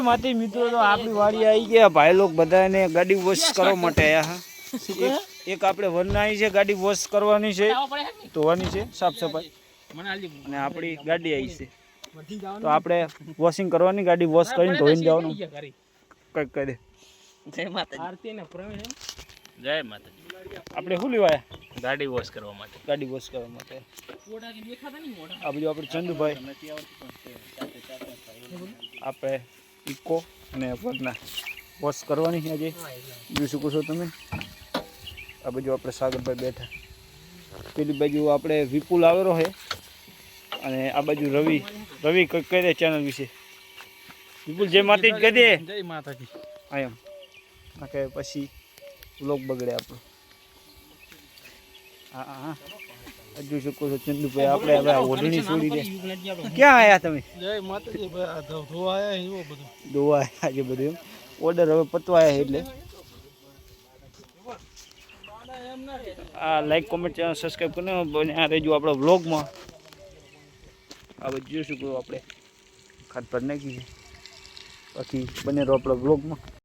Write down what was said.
માતી મિત્રો તો આપણી વાડી આવી ગયા. ભાઈ લોકો બધાને ગાડી વોશ કરવા માટે આયા એક- એક આપણે વરનાઈ છે ગાડી વોશ કરવાની છે. ધોવાની છે સાફ સફાઈ. અને આપણી ગાડી આવી છે. તો આપણે વોશિંગ કરવાની ગાડી વોશ કરીને ધોઈને જવાનું. કંઈક કરી દે. જય માતાજી. જય માતાજી. આપણે શું લેવાયા? ગાડી વોશ કરવા માટે. ગાડી વોશ કરવા માટે. આ બધું આપણે ચંદુભાઈ. આપણે ઇકો અને વરના. વોશ કરવાની છે આજે. જોઈ શકો છો તમે. આ બાજુ આપણે સાગરભાઈ બેઠા. પેલી બાજુ આપણે વિપુલ આવેલો છે અને આ બાજુ રવિ રવિ કહી દે ચેનલ વિશે? વિપુલ જય માતાજી કહી દે. જય માતાજી. હા એમ. કે પછી લોક બગડે આપણો. હા હા હા. જોઈ શકો છો ચંદુભાઈ આપણે હવે ઓઢણી છોડી દે ક્યાં આવ્યા તમે? ધોવા આયા એવો બધું. દોવા આજે બધું એમ. ઓર્ડર હવે પતવા આવ્યા એટલે. આ લાઈક કોમેન્ટ ચેનલ સબસ્ક્રાઈબ કરીને આ રહેજો આપણા વ્લોગમાં આ બધું જોઈશું આપણે. ખાતર પર નાખી છે. બાકી બને રહો આપણા વ્લોગમાં